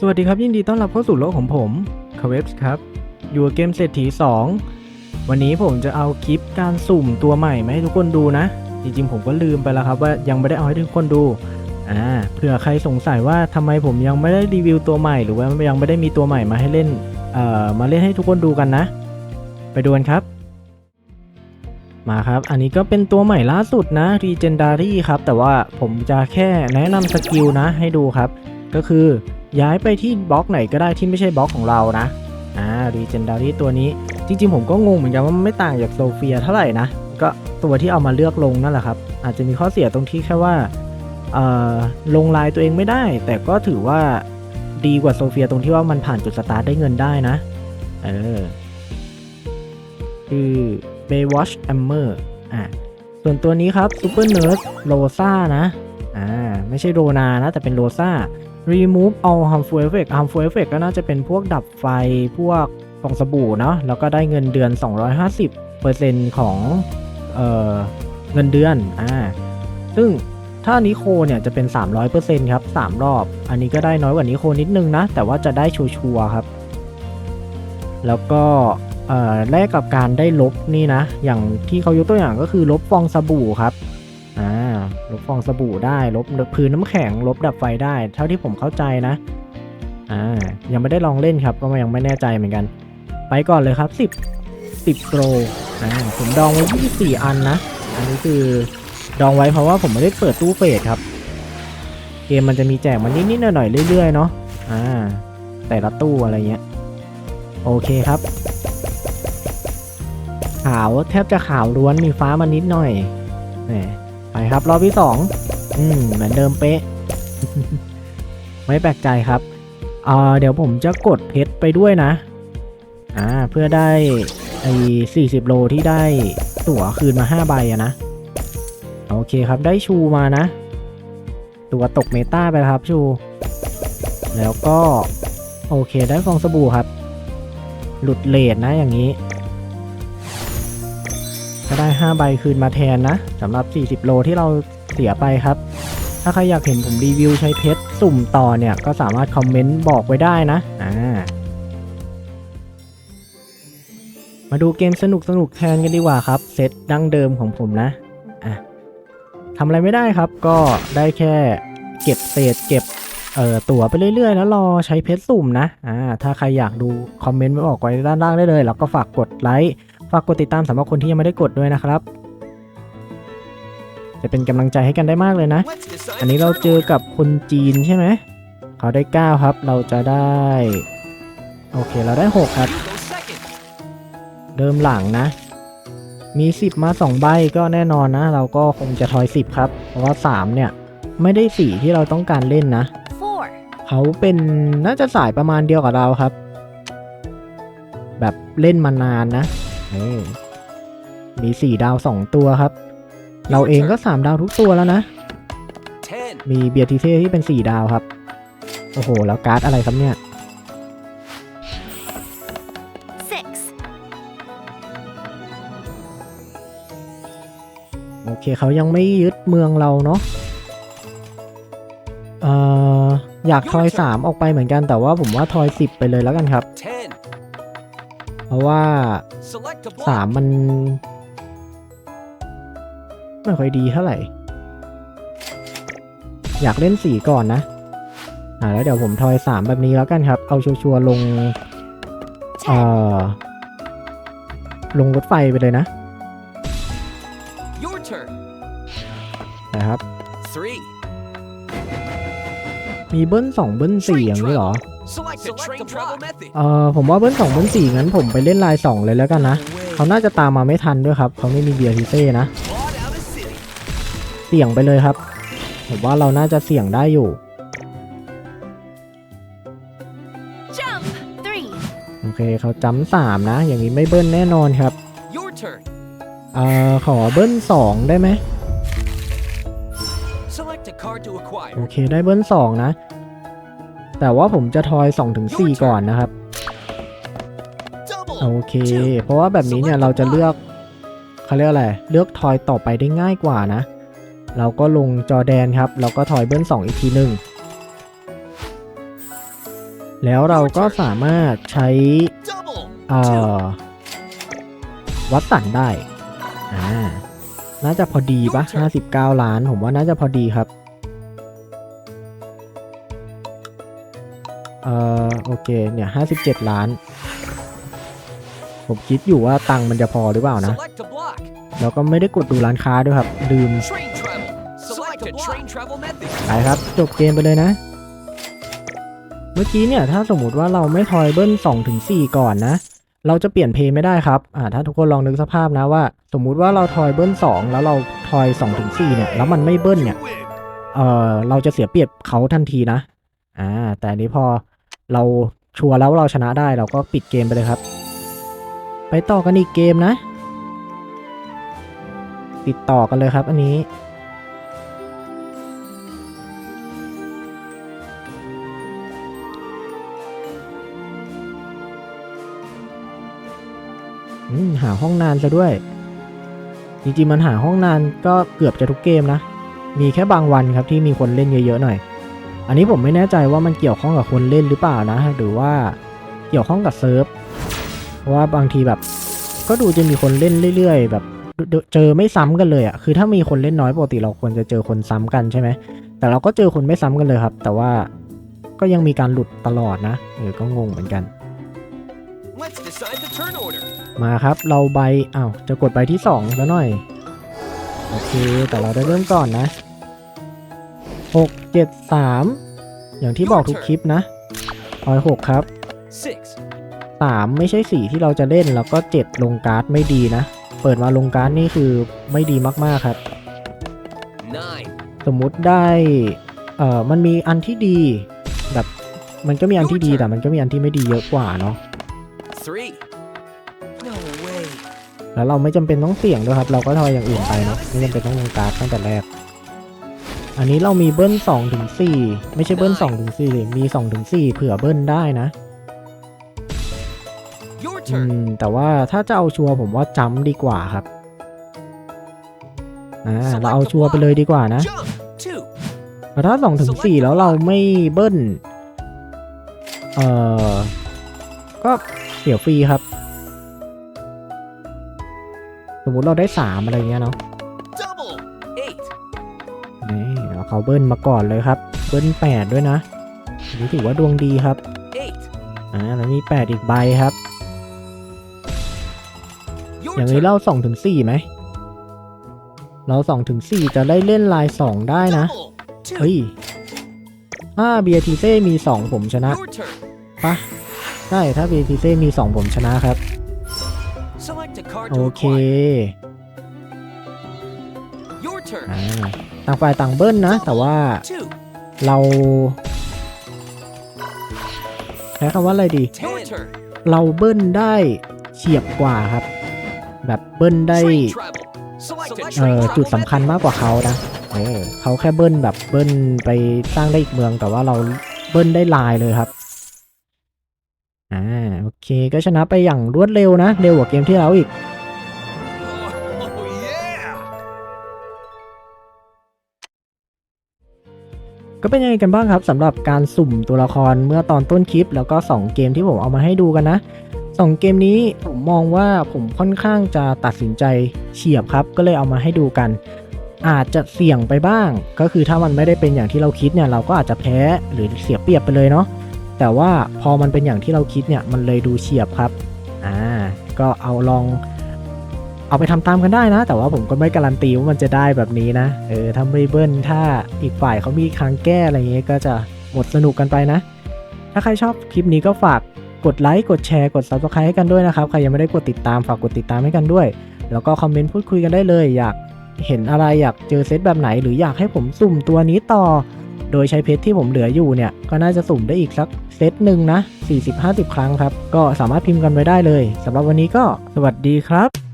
สวัสดีครับ ยินดีต้อนรับเข้าสู่โลกของผมคาเวฟส์ครับ อยู่เกมเศรษฐี 2 วันนี้ผมจะเอาคลิปการสุ่มตัวใหม่มาให้ทุกคนดูนะ จริงๆ ผมก็ลืมไปแล้วครับว่ายังไม่ได้เอาให้ทุกคนดูอ่าเผื่อใครสงสัยว่าทำไมผมยังไม่ได้รีวิวตัวใหม่ หรือว่ายังไม่ได้มีตัวใหม่มาให้เล่นเอ่อมาเล่นให้ทุกคนดูกันนะ ไปดูกันครับ มาครับ อันนี้ก็เป็นตัวใหม่ล่าสุดนะ Legendary ครับ แต่ว่าผมจะแค่แนะนำสกิลนะให้ดูครับ ก็คือ ย้ายไปที่บล็อกไหนก็ได้ที่ไม่ใช่บล็อกของเรานะ อ่า Legendary ตัวนี้ จริงๆ ผมก็งงเหมือนกันว่ามันไม่ต่างจากโซเฟียเท่าไหร่นะ ก็ตัวที่เอามาเลือกลงนั่นแหละครับ อาจจะมีข้อเสียตรงที่แค่ว่าเอ่อลงลายตัวเองไม่ได้ แต่ก็ถือว่าดีกว่าโซเฟียตรงที่ว่ามันผ่านจุดสตาร์ทได้เงินได้นะ เออ คือ Baywatch Hammer อะ ส่วนตัวนี้ครับ Super Nurse Rosa นะ อ่า ไม่ใช่โรนานะ แต่เป็นโรซ่า remove all harmful effect harmful effect ก็น่าจะเป็นพวกดับไฟพวกฟองสบู่เนาะแล้วก็ได้เงินเดือน 250%ของเออเงินเดือนอ่าซึ่งถ้านิโคเนี่ยจะเป็น 300%ครับ 3 รอบ อันนี้ก็ได้น้อยกว่านิโคนิดนึงนะ แต่ว่าจะได้ชัวร์ครับ แล้วก็เออแลกกับการได้ลบนี่นะ อย่างที่เขายกตัวอย่างก็คือลบฟองสบู่ครับ ลบฟองสบู่ได้ ลบพื้นน้ำแข็ง ลบดับไฟได้ เท่าที่ผมเข้าใจนะ อ่า ยังไม่ได้ลองเล่นครับ ก็ยังไม่แน่ใจเหมือนกัน ไปก่อนเลยครับ 10 10โปรอ่า ผมดองไว้24 อันนะ อันนี้คือดองไว้เพราะว่าผมไม่ได้เปิดตู้เฟสครับ เกมมันจะมีแจกมันนิดๆหน่อยๆเรื่อยๆเนาะ อ่า แต่ละตู้อะไรเงี้ย โอเคครับขาวแทบจะขาวล้วนมีฟ้ามานิดหน่อยแหมไป ครับรอบที่สองอืมเหมือนเดิมเป๊ะ ไม่แปลกใจครับอ่าเดี๋ยวผมจะกดเพชรไปด้วยนะ อ่า เพื่อได้ไอ้40โลที่ได้ตั๋วคืนมา5ใบอะนะ โอเคครับได้ชูมานะ ตัวตกเมตาไปครับชู แล้วก็ โอเคได้ฟองสบู่ครับ หลุดเลทนะอย่างนี้ ก็ได้ 5 ใบคืนมาแทนนะสำหรับ 40 โลที่เราเสียไปครับ ถ้าใครอยากเห็นผมรีวิวใช้เพชรสุ่มต่อเนี่ย ก็สามารถคอมเมนต์บอกไว้ได้นะอ่ามาดูเกมสนุกสนุกแทนกันดีกว่าครับเซตดั้งเดิมของผมนะอะทำอะไรไม่ได้ครับก็ได้แค่เก็บเศษเก็บเอ่อตั๋วไปเรื่อยๆ แล้วรอใช้เพชรสุ่มนะอ่าถ้าใครอยากดูคอมเมนต์มาบอกไว้ด้านล่างได้เลย แล้วก็ฝากกดไลค์ ฝากกดติดตามสำหรับคนที่ยังไม่ได้กดด้วยนะครับ จะเป็นกำลังใจให้กันได้มากเลยนะ อันนี้เราเจอกับคนจีนใช่ไหมเขาได้ 9 ครับ เราจะได้ โอเค เราได้ 6 ครับเริ่มหลังนะ มี 10 มา 2 ใบก็แน่นอนนะ เราก็คงจะทอย 10 ครับ เพราะว่า 3 เนี่ย ไม่ได้สีที่เราต้องการเล่นนะ four, เขาเป็นน่าจะสายประมาณเดียวกับเราครับ แบบเล่นมานานนะ มีสี่ดาวสองตัวครับ เราเองก็สามดาวทุกตัวแล้วนะ Ten. มีเบียร์ทีเซ่ที่เป็นสี่ดาวครับ โอ้โห แล้วการ์ดอะไรครับเนี่ย six, โอเคเขายังไม่ยึดเมืองเราเนาะเอ่ออยากทอยสามออกไปเหมือนกันแต่ว่าผมว่าทอยสิบไปเลยแล้วกันครับ Ten. เพราะว่า Select a สาม block. มันไม่ค่อยดีเท่าไหร่ อยากเล่นสีก่อนนะ อ่าแล้วเดี๋ยวผมทอยสามแบบนี้แล้วกันครับ เอาชัวร์ๆลง เอ่ ten, อลงรถไฟไปเลยนะ Your turn. นะครับ Three. มีเบิ้ลสองเบิ้ลสี่อย่างนี้เหรอ Select a train travel method. เอ่อผมว่าเบิ้ลสองเบิ้ลสี่งั้นผมไปเล่นลายสองเลยแล้วกันนะเขาน่าจะตามมาไม่ทันด้วยครับเขาไม่มีเบียร์ทีเซ่นะ Clawed out a city. เสี่ยงไปเลยครับ ผมว่าเราน่าจะเสี่ยงได้อยู่ jump, three, โอเคเขาจำสามนะ อย่างนี้ไม่เบิ้ลแน่นอนครับ Your turn. เอ่อขอเบิ้ลสองได้ไหม Select a card to โอ acquire. เคได้เบิ้ลสองนะ แต่ว่าผมจะทอย2ถึง4ก่อนนะครับ Double. โอเค เพราะว่าแบบนี้เนี่ยเราจะเลือกเขาเรียกอะไร เลือกทอยต่อไปได้ง่ายกว่านะ เราก็ลงจอแดนครับแล้วก็ทอยเบิ้ล2 อีกทีหนึ่งแล้วเราก็สามารถใช้ Double. เอ่อวัดสันได้ อ่า น่าจะพอดีปะ59 ล้าน ผมว่าน่าจะพอดีครับ เอ่อโอเคเนี่ย57ล้าน ผมคิดอยู่ว่าตังค์มันจะพอหรือเปล่านะ Select a block. แล้วก็ไม่ได้กดดูร้านค้าด้วยครับลืม Train travel. Select a train travel method. ไปครับจบเกมไปเลยนะ เมื่อกี้เนี่ยถ้าสมมุติว่าเราไม่ทอยเบิ้ล2ถึง4ก่อนนะ เราจะเปลี่ยนเพลย์ไม่ได้ครับอ่าถ้าทุกคนลองนึกสภาพนะว่า สมมุติว่าเราทอยเบิ้ล2 แล้วเราทอย2ถึง4เนี่ยแล้วมันไม่เบิ้ลเนี่ยเออเราจะเสียเปรียบเขาทันทีนะอ่าแต่อันนี้พอ เราชัวร์แล้วว่าเราชนะได้เราก็ปิดเกมไปเลยครับ ไปต่อกันอีกเกมนะ ติดต่อกันเลยครับอันนี้ หาห้องนานซะด้วย จริงๆมันหาห้องนานก็เกือบจะทุกเกมนะ มีแค่บางวันครับที่มีคนเล่นเยอะๆหน่อย อันนี้ผมไม่แน่ใจว่ามันเกี่ยวข้องกับคนเล่นหรือเปล่านะ หรือว่าเกี่ยวข้องกับเซิร์ฟเพราะว่าบางทีแบบ ก็ดูจะมีคนเล่นเรื่อยๆ แบบเจอไม่ซ้ำกันเลยอะ่ะคือถ้ามีคนเล่นน้อยปกติเราควรจะเจอคนซ้ำกันใช่ไหมแต่เราก็เจอคนไม่ซ้ำกันเลยครับ แต่ว่าก็ยังมีการหลุดตลอดนะเออก็งงเหมือนกัน Let's decide the turn order. มาครับเราใบอ้าวจะกดใบที่สองแล้วหน่อย โอเค แต่เราได้เริ่มก่อนนะ หกเจ็ดสามอย่างที่บอกทุกคลิปนะร้อยหกครับ Six. สามไม่ใช่สีที่เราจะเล่นแล้วก็เจ็ดลงการ์ดไม่ดีนะ เปิดมาลงการ์ดนี่คือไม่ดีมากๆครับ Nine. สมมุติได้ เอ่อ มันมีอันที่ดี แบบ มันก็มีอันที่ดีแต่มันก็มีอันที่ไม่ดีเยอะกว่าเนาะ Three. No way. แล้วเราไม่จำเป็นต้องเสี่ยงด้วยครับ เราก็ทอยอย่างอื่นไปเนาะไม่จำเป็นต้องลงการ์ดตั้งแต่แรก อันนี้เรามีเบิ้ลสองถึงสี่ไม่ใช่เบิ้ลสองถึงสี่มีสองถึงสี่เผื่อเบิ้ลได้นะ Your อื turn. มแต่ว่าถ้าจะเอาชัวร์ผมว่าจัมป์ดีกว่าครับอ่าเราเอาชัวร์ไปเลยดีกว่านะ Jump. Two. แต่ถ้าสองถึงสี่แล้วเราไม่เบิ้ลเอ่อก็เสียฟรีครับ สมมุติเราได้สามอะไรเงี้ยเนาะ เราเขาเบิ้ลมาก่อนเลยครับ เบิ้ลแปดด้วยนะอันนี้ถือว่าดวงดีครับ Eight. อ่าแล้วมีแปดอีกใบครับ Your อย่างนี้ turn. เราสองถึงสี่ไหมเราสองถึงสี่จะได้เล่นลายสองได้นะ Double. Two. เฮ้ยถ้าเบียทีเซ่มีสองผมชนะ Your turn. ปะใช่ถ้าเบียทีเซ่มีสองผมชนะครับ Select a card โอ to เค acquire. Your turn. อ่าต่างฝ่ายต่างเบิ้ลนะ แต่ว่า Two. เราใช้คำว่าอะไรดี Your turn. เราเบิ้ลได้เฉียบกว่าครับ แบบเบิ้ลได้ Train travel. Select a เอ่ train อ travel จุดสำคัญ method. มากกว่าเขานะเออเขาแค่เบิ้ลแบบเบิ้ลไปสร้างได้อีกเมือง แต่ว่าเราเบิ้ลได้ลายเลยครับอ่าโอเคก็ชนะไปอย่างรวดเร็วนะ เร็วกว่าเกมที่แล้วอีก ก็เป็นยังไงกันบ้างครับสำหรับการสุ่มตัวละครเมื่อตอนต้นคลิป แล้วก็ 2 เกมที่ผมเอามาให้ดูกันนะ2เกมนี้ผมมองว่าผมค่อนข้างจะตัดสินใจเฉียบครับ ก็เลยเอามาให้ดูกัน อาจจะเสี่ยงไปบ้าง ก็คือถ้ามันไม่ได้เป็นอย่างที่เราคิดเนี่ยเราก็อาจจะแพ้หรือเสียเปรียบไปเลยเนาะแต่ว่าพอมันเป็นอย่างที่เราคิดเนี่ยมันเลยดูเฉียบครับอ่าก็เอาลอง เอาไปทำตามกันได้นะ แต่ว่าผมก็ไม่การันตีว่ามันจะได้แบบนี้นะ เออถ้าไม่เบิ้ลถ้าอีกฝ่ายเขามีครั้งแก้อะไรเงี้ยก็จะหมดสนุกกันไปนะ ถ้าใครชอบคลิปนี้ก็ฝากกดไลค์กดแชร์กด subscribe ให้กันด้วยนะครับ ใครยังไม่ได้กดติดตามฝากกดติดตามให้กันด้วย แล้วก็คอมเมนต์พูดคุยกันได้เลย อยากเห็นอะไรอยากเจอเซตแบบไหน หรืออยากให้ผมสุ่มตัวนี้ต่อ โดยใช้เพชรที่ผมเหลืออยู่เนี่ย ก็น่าจะสุ่มได้อีกสักเซตหนึ่งนะ40-50 ครั้งครับ ก็สามารถพิมพ์กันไว้ได้เลยสำหรับวันนี้ก็สวัสดีครับ